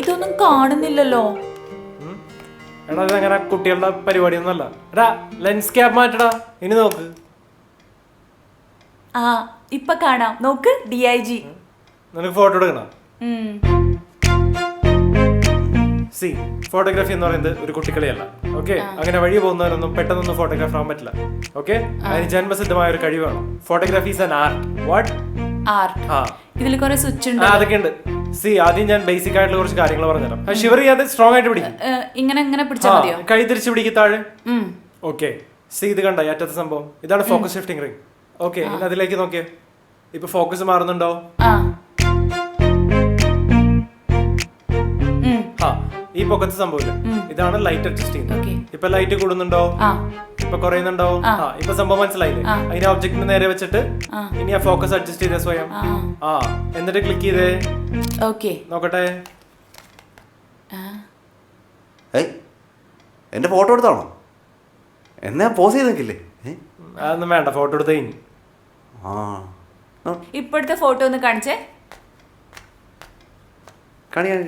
ഇല്ലല്ലോ കാണുന്നില്ലല്ലോ. എടാ ഇത് അങ്ങനെ കുട്ടികളുടെ പരിപാടിയൊന്നുമല്ല. എടാ ലെൻസ് ക്യാപ്പ് മാറ്റടാ. ഇനി നോക്ക്. ആ ഇപ്പൊ കാണാം. നോക്ക് ഡി ഐ ജി നിനക്ക് ഫോട്ടോ എടുക്കണം? സി ഫോട്ടോഗ്രാഫി എന്ന് പറയുന്നത് ഒരു കുട്ടിക്കളിയല്ല. ഓക്കെ അങ്ങനെ വഴി പോകുന്നവരൊന്നും പെട്ടെന്നൊന്നും ഫോട്ടോഗ്രാഫർ ആവാൻ പറ്റില്ല. ഓക്കെ അതിന് ജന്മസിദ്ധമായ ഒരു കഴിവാണ് photography is an art what art ആ. ഇതിൽ കുറെ സ്വിച്ച് ഉണ്ട്. അതൊക്കെ ഉണ്ട് സി ആദ്യം ഞാൻ ബേസിക് ആയിട്ടുള്ള കുറച്ച് കാര്യങ്ങൾ പറഞ്ഞുതരാം. ഷിവർ ചെയ്യാതെ സ്ട്രോങ് ആയിട്ട് പിടിക്കും ഇങ്ങനെ ഇങ്ങനെ പിടിച്ചാൽ മതിയോ? കൈ തിരിച്ച് പിടിക്കും താഴെ. ഓക്കെ. സി ഇത് കണ്ട? ഏറ്റത്തെ സംഭവം. ഇതാണ് ഫോക്കസ് ഷിഫ്റ്റിംഗ് റിംഗ് ഓക്കെ ഇനി അതിലേക്ക് നോക്കിയേ. ഇപ്പൊ ഫോക്കസ് മാറുന്നുണ്ടോ? ഈ പൊക്കത്തെ സംഭവം ഇതാണ് ലൈറ്റ് അഡ്ജസ്റ്റ് ചെയ്യുന്നത്. ഇപ്പൊ ലൈറ്റ് കൂടുന്നുണ്ടോ? ഇപ്പൊ കുറയുന്നുണ്ടാവും ആ. ഇപ്പൊ സംഭവം മനസ്സിലായില്ലേ? അതിന്റെ ഒബ്ജക്റ്റിന് നേരെ വെച്ചിട്ട് ഇനി ആ ഫോക്കസ് അഡ്ജസ്റ്റ് ചെയ്തേ സ്വയം. ആ. എന്നിട്ട് ക്ലിക്ക് ചെയ്തേ. ഓക്കെ നോക്കട്ടെ. ഏയ് എന്റെ ഫോട്ടോ എടുത്താണോ? എന്നാ പോസ് ചെയ്ത് നിൽക്കില്ലേ ഏ? അതൊന്നും വേണ്ട ഫോട്ടോ എടുത്ത് ഇനി. ആ. ആ, ഇപ്പോഴത്തെ ഫോട്ടോ ഒന്ന് കാണിച്ചേ. കാണി കാണി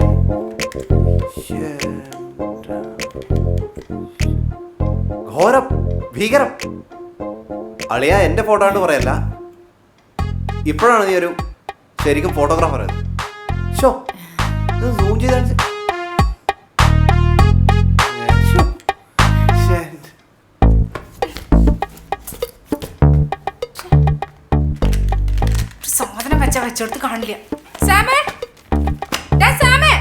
ശ്ശേ. ഘോരം. ഭീകരം അളിയ എന്റെ ഫോട്ടോ ആണ്ട് പറയല്ല ഇപ്പോഴാണ് നീ ഒരു ശരിക്കും ഫോട്ടോഗ്രാഫർ ഷോ ഇത് സൂം ചെയ്ത് കാണിച്ച്. ഏ, ശ്ശോ. ശ്ശേ. സാധനം വെച്ച വെച്ചെടുത്ത് കാണില്ല സാമേ ഡാ സാമേ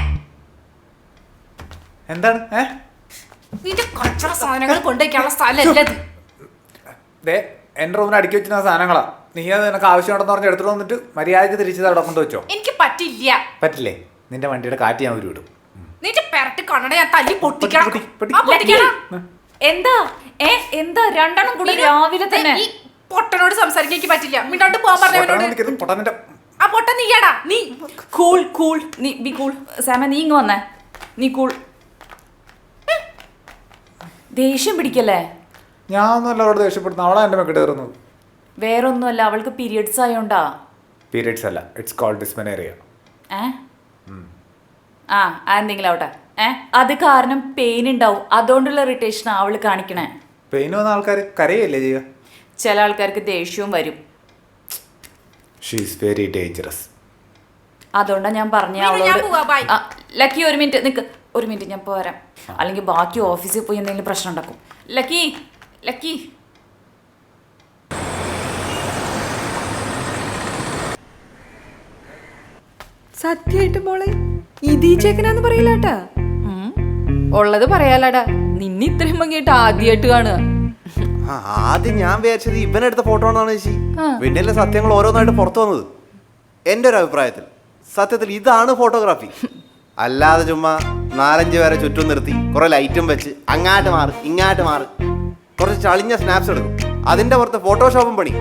എന്താണ് ഏ നിന്റെ കച്ചറ സാധനങ്ങൾ കൊണ്ടുവയ്ക്കാനുള്ള സ്ഥലമല്ല ഇത്? ദേ എന്റെ റൂമിൽ അടുക്കി വെച്ചിരുന്ന സാധനങ്ങളാ. നീ അത് നിനക്ക് ആവശ്യമുണ്ടെന്ന് പറഞ്ഞ് എടുത്തിട്ട് വന്നിട്ട് മര്യാദയ്ക്ക് തിരിച്ചത് അവിടെ കൊണ്ട് വെച്ചോ. എനിക്ക് പറ്റില്ല. പറ്റില്ലേ? നിന്റെ വണ്ടിയുടെ കാറ്റ് ഞാൻ ഒരു വിടും നിന്റെ പെരട്ടി കണ്ണട ഞാൻ തല്ലി പൊട്ടിക്കണം. പൊട്ടി, പൊട്ടി. ആ, പൊട്ടിക്കണം. എന്താ? ഏ എന്താ? രണ്ടെണ്ണം കൂടി രാവിലെ തന്നെ. ഈ പൊട്ടനോട് സംസാരിക്കാൻ എനിക്ക് പറ്റില്ല. മിണ്ടാണ്ട് പോകാൻ പറഞ്ഞവനോട് പൊട്ടാനിന്റെ ആ പൊട്ടൻ നീയാടാ. നീ കൂൾ കൂൾ നീ ബി കൂൾ സാമ നീ ഇങ്ങ് വന്നേ. നീ കൂൾ ദേഷ്യം പിടിക്കല്ലേ? ഞാനൊന്നല്ല അവളോട് ദേഷ്യപ്പെടുന്നു അവളാ എന്റെ മെക്കിട്ട് കയറുന്നത്. വേറൊന്നുമല്ല അവൾക്ക് പീരിയഡ്സ് ആയോണ്ടാ? പീരിയഡ്സ് അല്ല ഇറ്റ്സ് കോൾഡ് ഡിസ്മെനേറിയ ഏ? ആ ആ എന്തെങ്കിലും ആവട്ടെ. ഏ? അത് കാരണം പെയിൻ ഉണ്ടാവും അതുകൊണ്ടുള്ള ഇറിറ്റേഷൻ അവൾ കാണിക്കണേ. പെയിൻ വന്ന ആൾക്കാർ കരയല്ലേ ചെയ്യുക? ചില ആൾക്കാർക്ക് ദേഷ്യവും വരും. ഷീസ് വെരി ഡേഞ്ചറസ് അതുകൊണ്ടാ ഞാൻ പറഞ്ഞ. അവളോട് ലക്കി ഒരു മിനിറ്റ് നിക്ക്. ഒരു മിനിറ്റ് ഞാൻ പോരാം അല്ലെങ്കിൽ ബാക്കി ഓഫീസിൽ പോയി എന്തെങ്കിലും പ്രശ്നം ഉണ്ടാക്കും. Lucky Lucky. സത്യായിട്ട് മോളെ ഇതീ ചേക്കനാന്ന് പറയില്ലാട്ടാ. ഉള്ളത് പറയാലാടാ. നിന്നെ ഇത്രയും ഭംഗിയായിട്ട് ആദ്യമായിട്ട് കാണുക. ആ, ആദ്യം ഞാൻ വിചാരിച്ചത് ഇവനെടുത്ത ഫോട്ടോ ആണെന്നാണ് ചേച്ചി. പിന്നെയല്ലേ സത്യങ്ങൾ ഓരോന്നായിട്ട് പുറത്തു വന്നത്. എന്റെ ഒരു അഭിപ്രായത്തിൽ. സത്യത്തിൽ ഇതാണ് ഫോട്ടോഗ്രാഫി അല്ലാതെ ചുമ്മാ നാലഞ്ച് പേരെ ചുറ്റും നിർത്തി. കുറെ ലൈറ്റും വെച്ച് അങ്ങാട്ട് മാറി ഇങ്ങാട്ട് മാറി. കുറച്ച് ചളിഞ്ഞ സ്നാപ്സ് എടുക്കും. അതിന്റെ പുറത്ത് ഫോട്ടോഷോപ്പും പണി.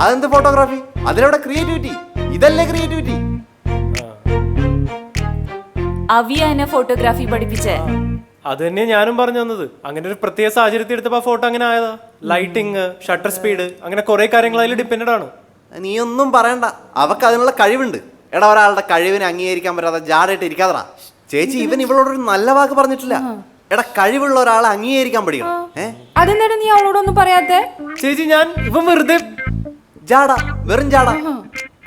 അതെന്ത് ഫോട്ടോഗ്രാഫി അതിലവിടെ ക്രിയേറ്റിവിറ്റി ഇതല്ലേ ക്രിയേറ്റിവിറ്റി അവിയ എന്നെ ഫോട്ടോഗ്രാഫി പഠിപ്പിച്ചേ? അത് തന്നെ ഞാനും പറഞ്ഞു തന്നത്. അങ്ങനെ ഒരു പ്രത്യേക സാഹചര്യത്തിൽ എടുത്തപ്പോ ഫോട്ടോ അങ്ങനെ ആയതാ. ലൈറ്റിംഗ് ഷട്ടർ സ്പീഡ് അങ്ങനെ കുറെ കാര്യങ്ങൾ അതിൽ ഡിപ്പെൻഡ് ആണ്. നീ ഒന്നും പറയണ്ട. അവക്ക് അതിനുള്ള കഴിവുണ്ട്. എടാ ഒരാളുടെ കഴിവിനെ അംഗീകരിക്കാൻ പറ്റാതെ ജാടായിട്ട് ഇരിക്കാതടാ. ചേച്ചി ഇവൻ ഇവളോടൊരു നല്ല വാക്ക് പറഞ്ഞിട്ടില്ല. എടാ കഴിവുള്ള ഒരാളെ അംഗീകരിക്കാൻ പഠിക്കണം. ഏ? അതെന്തായാലും നീ അവളോടൊന്നും പറയാത്തെ? ചേച്ചി ഞാൻ ഇവൻ വെറുതെ ജാടാ വെറും ജാടാ.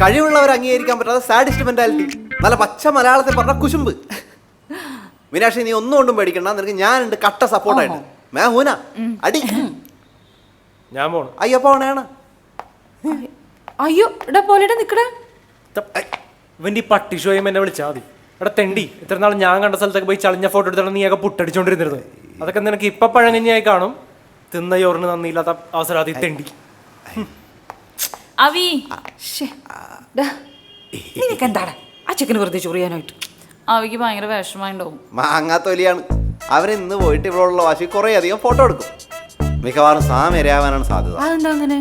കഴിവുള്ളവർ അംഗീകരിക്കാൻ പറ്റാതെ സാഡിസ്റ്റ് മെന്റാലിറ്റി നല്ല പച്ച മലയാളത്തിൽ പറഞ്ഞ കുശുമ്പ്. മീനാക്ഷി നീ ഒന്നും കൊണ്ടും പേടിക്കണ്ട. നിനക്ക് ഉണ്ട് കട്ട സപ്പോർട്ടായിട്ട് മേ ഹൂന അടി. ഞാൻ പോണു. അയ്യപ്പോ ആണ് അയ്യോ ഇടാ പോലെടാ നിക്കടാ. ഇവന്റെ ഈ പട്ടി ഷോയും എന്നെ വിളിച്ചാൽ മതി. എടാ തെണ്ടി ഇത്ര നാൾ ഞാൻ കണ്ട സ്ഥലത്തൊക്കെ പോയി ചളിഞ്ഞ ഫോട്ടോ എടുത്തിട്ട് നീയൊക്കെ പുട്ടടിച്ചോണ്ടിരുന്നിരുന്നത് അതൊക്കെ നിനക്ക് ഇപ്പൊ പഴങ്ങഞ്ഞായി കാണും. തിന്ന ചോറിന് നന്ദിയില്ലാത്ത അവസരം അതി തെണ്ടി. അവി ശ്ശേ. ഡാ, നിനക്ക് എന്താണ് ആ ചെക്കന് വെറുതെ ചൊറിയാനായിട്ട് അവിക്ക് ഭയങ്കര വിഷമമുണ്ടാവും. മാങ്ങാത്തൊലിയാണ് അവൻ ഇന്ന് പോയിട്ട് ഇവിടെയുള്ള വാശി കുറേ അധികം ഫോട്ടോ എടുക്കും. മിക്കവാറും സാം ഇരയാവാനാണ് സാധ്യത. അതെന്താ അങ്ങനെ?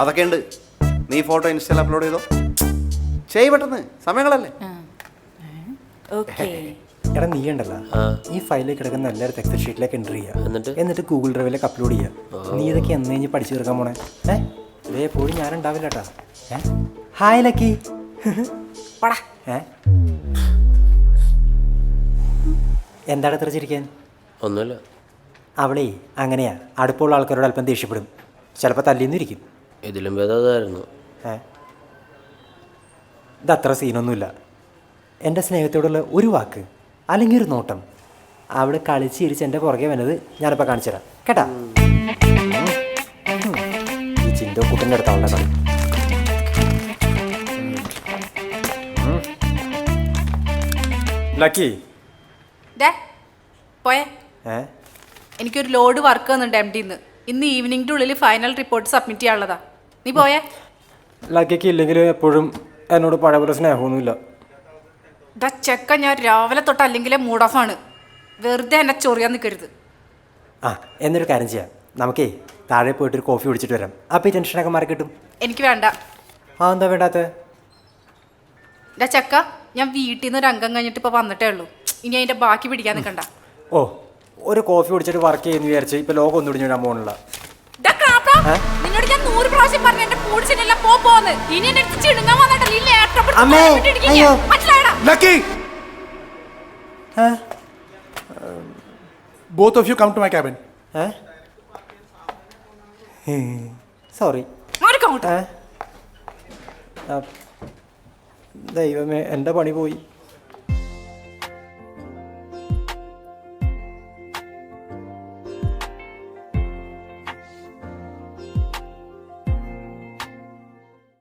അതൊക്കെ ഉണ്ട്. നീ ഫോട്ടോ ഇൻസ്റ്റയിൽ അപ്ലോഡ് ചെയ്തോ? ചെയ്യ പെട്ടെന്ന്. സമയങ്ങളല്ലേ? എടാ നീ ഉണ്ടല്ലോ. ഈ ഫയലിൽ കിടക്കുന്ന എല്ലാവരും എക്സൽ ഷീറ്റിലേക്ക് എന്റർ ചെയ്യുക എന്നിട്ട്? ഗൂഗിൾ ഡ്രൈവിലേക്ക് അപ്ലോഡ് ചെയ്യുക നീ ഇതൊക്കെ എന്ന് കഴിഞ്ഞ് പഠിച്ചു തീർക്കാൻ പോണേ. ഏ? ഇതേ പോയി ഞാൻ ഉണ്ടാവില്ല കേട്ടാ. ഏ? ഹായ് ലക്കി ഏ? എന്താണ് ഇത്ര ചിരിക്കാൻ? ഒന്നുമില്ല. അവളേ അങ്ങനെയാ. അടുപ്പുള്ള ആൾക്കാരോട് അല്പം ദേഷ്യപ്പെടും. ചിലപ്പോൾ തല്ലിന്നിരിക്കും ഇതിലും ഭേദം അതായിരുന്നു. ഏ? ഇതത്ര സീനൊന്നുമില്ല എന്റെ സ്നേഹത്തോടുള്ള ഒരു വാക്ക് അല്ലെങ്കിൽ ഒരു നോട്ടം. അവൾ കളിച്ച് ചിരിച്ച് എന്റെ പുറകെ വന്നത് ഞാനിപ്പോൾ കാണിച്ചു തരാം കേട്ടാ. ഈ ചിന്തോ കുട്ടന്റെ അടുത്ത് അവളുടെ കളി ലക്കി. പോയേ. എനിക്കൊരു ലോഡ് വർക്ക് വന്നിട്ടുണ്ട് എം ഡിന്ന് ഇന്ന് ഈവനിങ്ങിന്റെ ഉള്ളിൽ ഫൈനൽ റിപ്പോർട്ട് സബ്മിറ്റ് ചെയ്യാനുള്ളതാ. നീ പോയേ. ലക്കിക്ക് ഇല്ലെങ്കിലും എപ്പോഴും എന്നോട് പഴയ പോലെ സ്നേഹമൊന്നുമില്ല. ഡാ ചെക്ക ഞാൻ രാവിലെ തൊട്ട് അല്ലെങ്കിൽ മൂഡ് ഓഫ് ആണ്. വെറുതെ എന്നെ ചൊറിയാൻ നിൽക്കരുത് ആ എന്നൊരു കാര്യം ചെയ്യാം. നമുക്കേ താഴെ പോയിട്ട് ഒരു കോഫി കുടിച്ചിട്ട് വരാം. അപ്പോൾ ഈ ടെൻഷനൊക്കെ മാറി കിട്ടും. എനിക്ക് വേണ്ട. ആ എന്താ വേണ്ടാത്ത? ഡാ ചെക്ക ഞാൻ വീട്ടിൽ നിന്ന് ഒരു അംഗം കഴിഞ്ഞിട്ട് ഇപ്പോൾ വന്നിട്ടേ ഉള്ളൂ. ഇനി അതിന്റെ ബാക്കി പിടിക്കാൻ നിൽക്കണ്ട ഓ ഒരു കോഫി കുടിച്ചിട്ട് വർക്ക് ചെയ്യുന്ന വിചാരിച്ച് ഇപ്പൊ ലോകം ഒന്നും ഇടിഞ്ഞു ഞാൻ പോകണില്ല നിന്നോട് ഞാൻ നൂറ് പ്രാവശ്യം പറഞ്ഞു എന്റെ പോ പോന്ന് ഇനി എന്നെ ചിണുങ്ങാൻ വന്നിട്ടല്ല Lucky Both of you come to my cabin. Sorry. ദൈവമേ എന്റെ പണി പോയി.